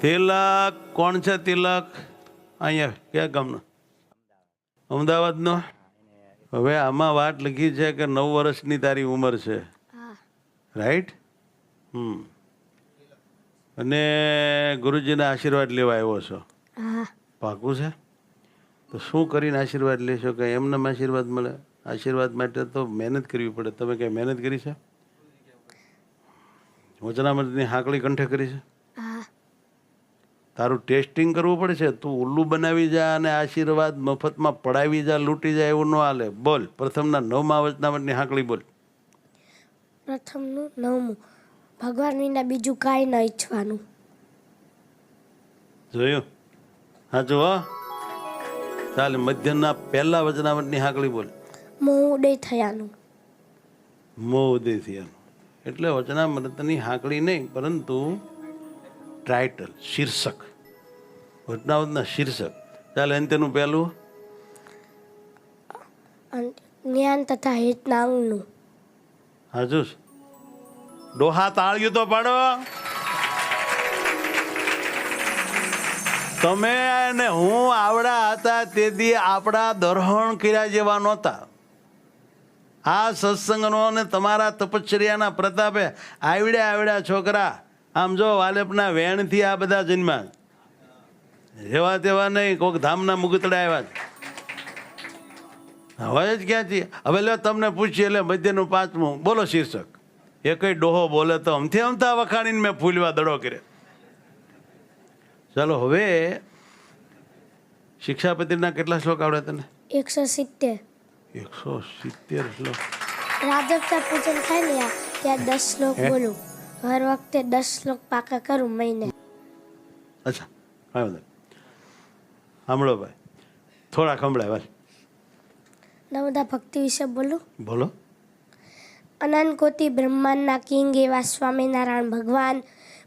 તિલક કોણ છે તિલક? અહીંયા ક્યાં ગામનો? અમદાવાદનો? હવે આમાં વાત લખી છે કે નવ વર્ષની તારી ઉંમર છે. Right hmm. અને ગુરુજીના આશીર્વાદ લેવા આવ્યો છો. પાકું છે? તો શું કરીને આશીર્વાદ લેશો? કે એમને આશીર્વાદ મળે? આશીર્વાદ માટે તો મહેનત કરવી પડે. તમે કઈ મહેનત કરી છે? વચનામૃતની હાંકળી કંઠે કરી છે? તારું ટેસ્ટિંગ કરવું પડે છે તું ઉલ્લું બનાવી જા અને આશીર્વાદ મફતમાં પડાવી જા લૂંટી જાય એવું ન હાલે. બોલ પ્રથમના નવમા વચનામૃતની હાંકળી બોલ. પ્રથમનું નવમું. ભગવાન વિના બીજું કાંઈ ન ઈચ્છવાનું. જોયું? હા જો ચાલે મધ્યના પહેલા વચનામૃતની હાંકળી બોલ. મોં ઉદય થયાનું. મોહ ઉદય થયાનું. એટલે વચનામૃતની હાંકળી નહીં પરંતુ ટાઇટલ શીર્ષક. વચનામૃતના શીર્ષક. ચાલે તેનું પહેલું. જ્ઞાન તથા હિતના અંગનું હાજુ ડોહા તાળ્યું તો પાડો. તમે અને હું આવડા હતા તેથી આપણા દરહણ કર્યા જેવા નહોતા. આ સત્સંગનો અને તમારા તપશ્ચર્યાના પ્રતાપે આવડ્યા આવડ્યા છોકરા. આમ જો વાલેપના વેણથી આ બધા જન્મા જેવા તેવા નહીં કોઈક ધામના મુગતડા આવ્યા છે. હવે જ ક્યાંથી? હવે લે તમને પૂછીએ એટલે મધ્યનું પાંચમું. બોલો શીર્ષક. એ કઈ ડોહો બોલે તો અમથી અમથા વખાણીને મેં ફૂલવા દડો કરે ચાલો હવે શિક્ષાપતિના કેટલા શ્લોક આવડે તને? એકસો સિત્તેર. એકસો સિત્તેર શ્લોક. રાજવતા પૂજન થાય ને ત્યાં દસ શ્લોક? બોલું. હર વખતે દસ શ્લોક પાકા કરું મહિને. અચ્છા કાંઈ. સાંભળો ભાઈ. થોડા સંભળાય ભાઈ નવદા ભક્તિ વિશે બોલું. બોલો. અનંત કોટી બ્રહ્માંડના કિંગ એવા સ્વામિનારાયણ ભગવાન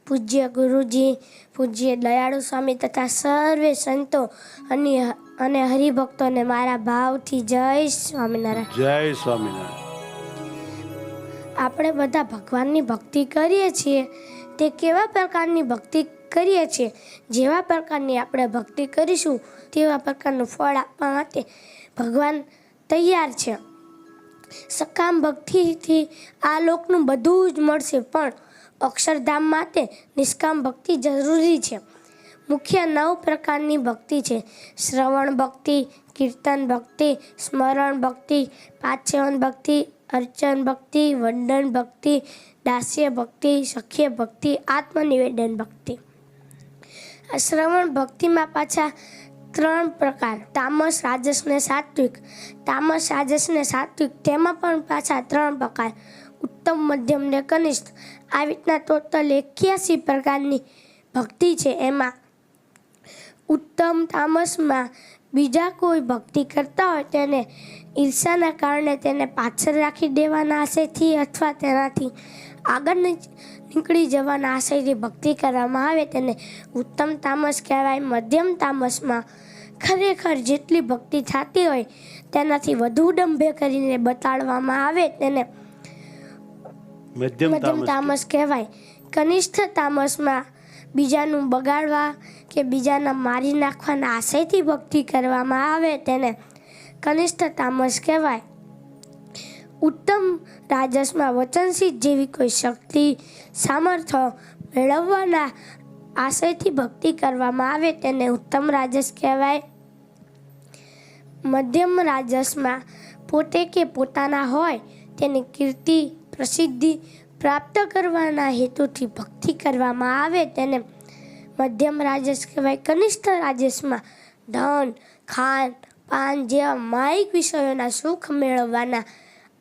પૂજ્ય ગુરુજી પૂજ્ય દયાળુ સ્વામી તથા સર્વે સંતો અને અને હરિભક્તોને મારા ભાવથી જય સ્વામિનારાયણ. જય સ્વામિનારાયણ. આપણે બધા ભગવાનની ભક્તિ કરીએ છીએ. તે કેવા પ્રકારની ભક્તિ કરીએ છીએ. જેવા પ્રકારની આપણે ભક્તિ કરીશું, તેવા પ્રકારનું ફળ આપવા માટે ભગવાન તૈયાર છે. સકામ ભક્તિથી આ લોકનું બધું જ મળશે, પણ અક્ષરધામ માટે નિષ્કામ ભક્તિ જરૂરી છે. મુખ્ય નવ પ્રકારની ભક્તિ છે. શ્રવણ ભક્તિ, કીર્તન ભક્તિ, સ્મરણ ભક્તિ, પાચન ભક્તિ, અર્ચન ભક્તિ, વંદન ભક્તિ, દાસ્ય ભક્તિ, સખ્ય ભક્તિ, આત્મનિવેદન ભક્તિ. શ્રવણ ભક્તિમાં પાછા ત્રણ પ્રકાર. તામસ, રાજસ ને સાત્વિક. તામસ, રાજસ ને સાત્વિક તેમાં પણ પાછા ત્રણ પ્રકાર. ઉત્તમ, મધ્યમ ને કનિષ્ઠ. આ રીતના ટોટલ એક્યાસી પ્રકારની ભક્તિ છે એમાં. ઉત્તમ તામસમાં બીજા કોઈ ભક્તિ કરતા હોય તેને ઈર્ષાના કારણે તેને પાછળ રાખી દેવાના આશેથી અથવા તેનાથી આગળ નીકળી જવાના આશયથી ભક્તિ કરવામાં આવે તેને ઉત્તમ તામસ કહેવાય. મધ્યમ તામસમાં ખરેખર જેટલી ભક્તિ થતી હોય તેનાથી વધુ ડંભે કરીને બતાડવામાં આવે તેને મધ્યમ તામસ કહેવાય. કનિષ્ઠ તામસમાં બીજાનું બગાડવા કે બીજાના મારી નાખવાના આશયથી ભક્તિ કરવામાં આવે તેને કનિષ્ઠ તામસ કહેવાય. ઉત્તમ રાજસમાં વચનસિદ્ધ જેવી કોઈ શક્તિ, સામર્થ્ય મેળવવાના આશયથી ભક્તિ કરવામાં આવે તેને ઉત્તમ રાજસ કહેવાય. મધ્યમ રાજસમાં પોતે કે પોતાના હોય તેની કીર્તિ, પ્રસિદ્ધિ પ્રાપ્ત કરવાના હેતુથી ભક્તિ કરવામાં આવે તેને મધ્યમ રાજસ કહેવાય. કનિષ્ઠ રાજસમાં ધન, ખાન, પાન જેવા માયિક વિષયોના સુખ મેળવવાના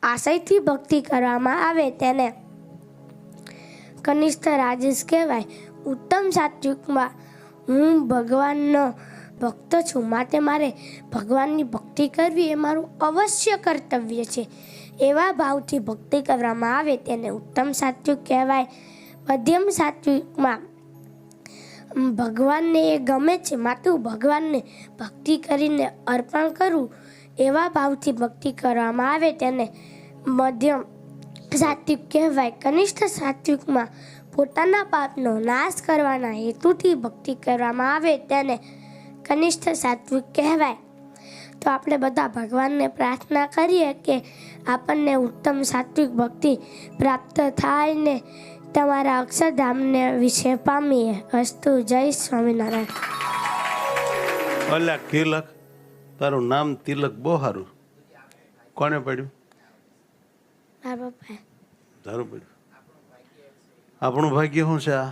આશયથી ભક્તિ કરવામાં આવે તેને. કનિષ્ઠ રાજેશ કહેવાય, ઉત્તમ સાત્વિકમાં હું ભગવાનનો ભક્ત છું. માટે મારે ભગવાનની ભક્તિ કરવી એ મારું અવશ્ય કર્તવ્ય છે. એવા ભાવથી ભક્તિ કરવામાં આવે તેને ઉત્તમ સાત્વિક કહેવાય. મધ્યમ સાત્વિકમાં ભગવાનને એ ગમે છે. હું ભગવાનને ભક્તિ કરીને અર્પણ કરું. એવા ભાવથી ભક્તિ કરવામાં આવે તેને મધ્યમ સાત્વિક કહેવાય. કનિષ્ઠ સાત્વિકમાં પોતાના પાપનો નાશ કરવાના હેતુથી ભક્તિ કરવામાં આવે તેને કનિષ્ઠ સાત્વિક કહેવાય. તો આપણે બધા ભગવાનને પ્રાર્થના કરીએ કે આપણને ઉત્તમ સાત્વિક ભક્તિ પ્રાપ્ત થાય ને તમારા અક્ષરધામને વિશે પામીએ અસ્તુ જય સ્વામિનારાયણ. અલ્યા તિલક, તારું નામ તિલક બહુ સારું. કોને પડ્યું? મારા પપ્પાએ તારું પડ્યું આપણું ભાગ્ય શું છે આ?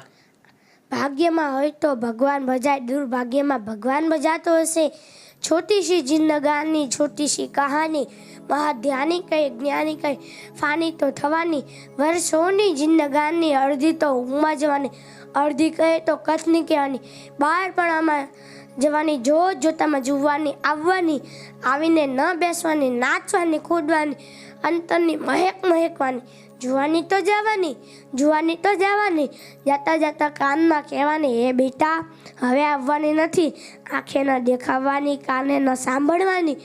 ભાગ્યમાં હોય તો ભગવાન ભજાય દુર્ભાગ્યમાં ભગવાન ભજાતો હશે. છોટી સી જિંદગાની છોટી સી કહાની મહાધ્યાની કઈ જ્ઞાની કઈ ફાની તો થવાની. વર્ષોની જિંદગાની અડધી તો ઊંઘમાં જવાની અડધી કહે તો કથની કહેવાની. બહાર પણ આમાં જવાની જોત જોતામાં જુવાની આવવાની આવીને ન બેસવાની નાચવાની કૂદવાની અંતરની મહેક મહેકવાની. જોવાની તો જવાની, જોવાની તો જવાની. જાતા જાતા કાનમાં કહેવાની, હે બેટા, હવે આવવાની નથી. આંખે ન દેખાવાની, કાને ન સાંભળવાની.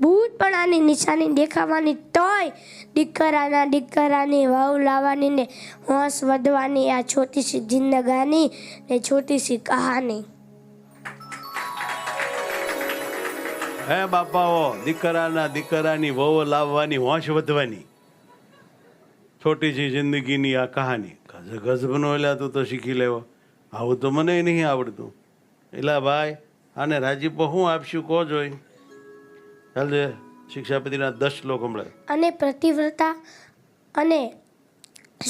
ભૂતપણાની નિશાની દેખાવાની તોય દીકરાના દીકરાની વહુ લાવવાની ને હોંશ વધવાની આ છોટી સી જિંદગાની ને છોટી સી કહાની. હે બાપાઓ, દીકરાના દીકરાની વહુ લાવવાની, હોશ વધવાની. છોટી છે જિંદગીની આ કહાની. ગજ ગજબનો એલા તું તો શીખી લેવો. આવું તો મને નહીં આવડતું. એટલે ભાઈ, આને રાજીપો હું આપશું કહો જોઈ? ચાલજે શિક્ષાપતિના દસ શ્લોક હમણાં. અને પ્રતિવ્રતા અને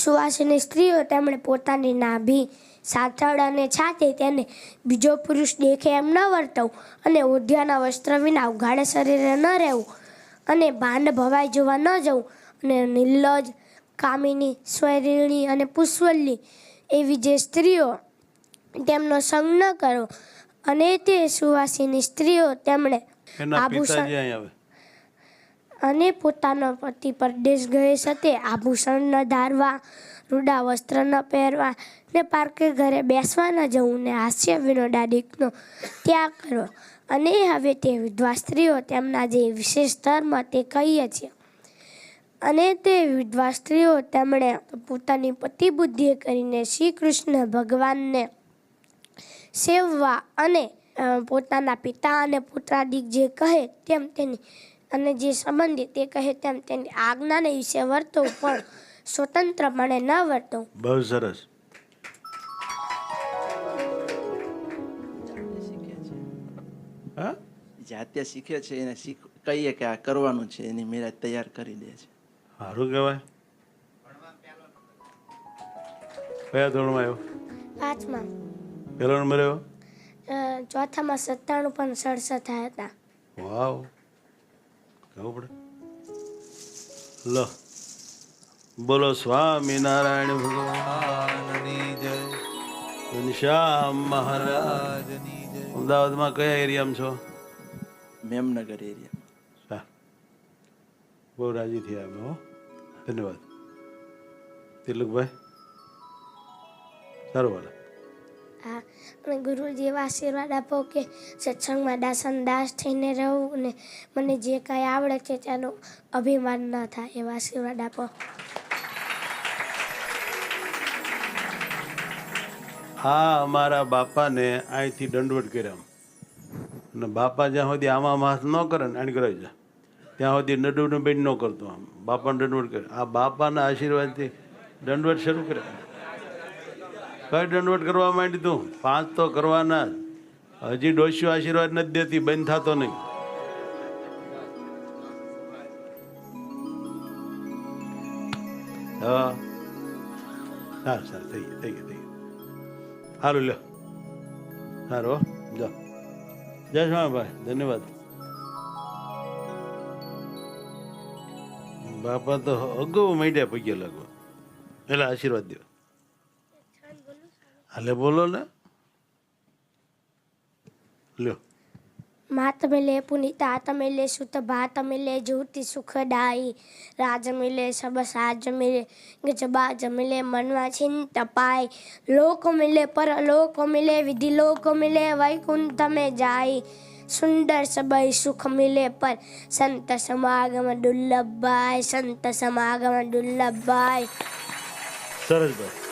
સુવાસિની સ્ત્રીઓ તેમણે પોતાની નાભી સાથળ અને છાતે તેને બીજો પુરુષ દેખે એમ ન વર્તવું અને ઓઢિયાના વસ્ત્ર વિના ઉઘાડે શરીરે ન રહેવું અને ભાંડ ભવાઈ જોવા ન જવું અને નિર્લજ કામિની સ્વૈરિણી અને પુષ્વલ્લી એવી જે સ્ત્રીઓ તેમનો સંગ ન કરો અને તે સુવાસીની સ્ત્રીઓ તેમણે આભૂષણ અને પોતાનો પતિ પરદેશ ગયે સાથે આભૂષણ ન ધારવા, રૂડા વસ્ત્ર ન પહેરવા ને પાર્કે ઘરે બેસવા ન જવું ને હાસ્ય વિનોદાદિકનો ત્યાગ કરો અને હવે તે વિધવા સ્ત્રીઓ તેમના જે વિશેષ ધર્મ તે કહીએ છીએ. અને તે વિધવા સ્ત્રીઓ તેમણે પોતાની પતિ બુદ્ધિ કરીને શ્રી કૃષ્ણ ભગવાનને સેવવા અને પોતાના પિતા અને પુત્રાદિક જે કહે તેમ તેની અને જે સંબંધી તે કહે તેમ તેની આજ્ઞાને વિશે વર્તવું પણ સ્વતંત્રપણે ન વર્તવું. બહુ સરસ. હા? જાતે શીખે છે એને શીખ કહીએ કે આ કરવાનું છે એની મેરાજ તૈયાર કરી દે છે. સારું કહેવાય. કયા ધોરણમાં આવ્યો? પાંચમા. પહેલો નંબર આવ્યો ચોથામાં સત્તાણું પણ સડસઠ હતા. વાવ. કહેવું પડે? લો. બોલો સ્વામિનારાયણ ભગવાનની જય. ઘનશ્યામ મહારાજ અમદાવાદમાં કયા એરિયામાં છો? મેમનગર એરિયામાં હા. બહુ રાજી થયા અમે હો. ધન્યવાદ. તિલકભાઈ? સારું વાલા હા. અને ગુરુજી એવા આશીર્વાદ આપો કે સત્સંગમાં દાસન દાસ થઈને રહું અને મને જે કાંઈ આવડે છે તેનું અભિમાન ન થાય એવા આશીર્વાદ આપો. આ અમારા બાપાને અહીંથી દંડવટ કર્યા. અને બાપા જ્યાં સુધી આમાં માસ ન કરે ને આણી કરાવી જાય. ત્યાં સુધી નડુનું બેન ન કરતો આમ. બાપાને દંડવટ કરે આ બાપાના આશીર્વાદથી દંડવટ શરૂ કરે કઈ દંડવટ કરવા માંડી તું? પાંચ તો કરવાના જ. હજી ડોસ્યો આશીર્વાદ નથી દેતી, બંધ થતો નહીં. હા. સારું સારું, થઈ ગયું થઈ ગયું થઈ ગયું. સારું લ્યો. સારું જાઓ જય સ્વામીભાઈ ધન્યવાદ. બાપા તો અગાઉ માંડ્યા પગ્યા લાગવા એટલે આશીર્વાદ દો हले बोलो ना। लियो मात मिले पुनी तात मिले सुत बात मिले झूठी सुख डाई राज मिले सब साज मिले गज मिले मनवा चिंत पाई। लोक मिले पर लोक मिले विधि लोक मिले वैकुंठ में जाई। सुंदर सब सुख मिले पर संत समागम दुर्लभ संत समागम दुर्लभ सरज भाई।